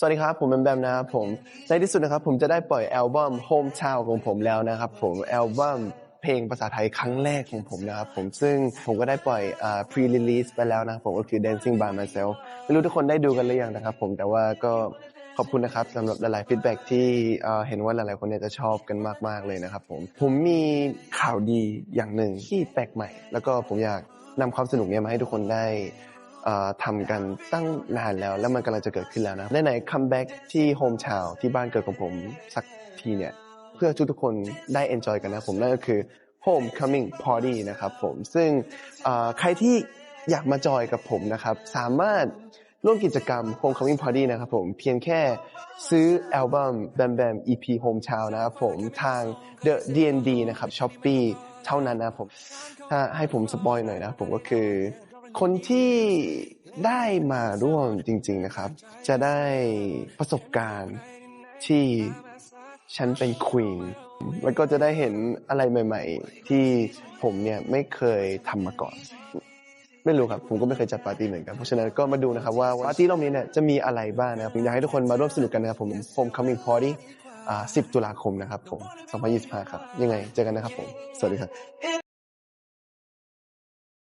สวัสดีครับ ผมแบมแบมนะครับผม ในที่สุดนะครับผมจะได้ปล่อยอัลบั้ม Hometown ของผมแล้วนะครับผมอัลบั้มเพลงภาษาไทยครั้งแรกของผมนะครับผมซึ่งผมก็ได้ปล่อยอ่า pre release ไปแล้วนะครับผมก็คือ Dancing by myself ไม่รู้ทุกคนได้ดูกันหรือยังนะครับผมแต่ว่าก็ขอบคุณนะครับสำหรับหลายๆฟีดแบ็กที่เห็นว่าหลายๆคนเนี่ยจะชอบกันมากๆเลยนะครับผมผมมีข่าวดีอย่างหนึ่งที่แปลกใหม่ แล้วก็ผมอยากนำความสนุกเนี่ยมาให้ทุกคนได้ ทำกันตั้งนานแล้ว แล้วมันกำลังจะเกิดขึ้นแล้วนะในไหนคัมแบ็กที่โฮมชาวที่บ้านเกิดของผมสักทีเนี่ย เพื่อทุกๆคนได้ enjoy กันนะผมนั่นก็คือ Homecoming Party นะครับผมซึ่งใครที่อยากมาจอยกับผมนะครับ สามารถร่วมกิจกรรม Homecoming Party นะครับผมเพียงแค่ซื้ออัลบั้ม Bam Bam EP Home Child นะครับผมทาง The D&D นะครับ Shopee เท่านั้นนะผม ถ้าให้ผมสปอยหน่อยนะผมก็คือ คนที่ได้มาร่วมจริง ๆนะครับ จะได้ประสบการณ์ที่ฉันเป็นควีนแล้วก็จะได้เห็นอะไรใหม่ ๆ ที่ผมเนี่ยไม่เคยทำมาก่อน ไม่รู้ครับ ผมก็ไม่เคยจัดปาร์ตี้เหมือนกัน เพราะฉะนั้นก็มาดูนะครับว่าปาร์ตี้รอบนี้เนี่ยจะมีอะไรบ้างนะครับผมอยากให้ทุกคนมาร่วมสนุกกันนะครับผม Homecoming Party อ่า10 ตุลาคมนะครับผม 2025 ครับ ยังไงเจอกันนะครับผม สวัสดีครับ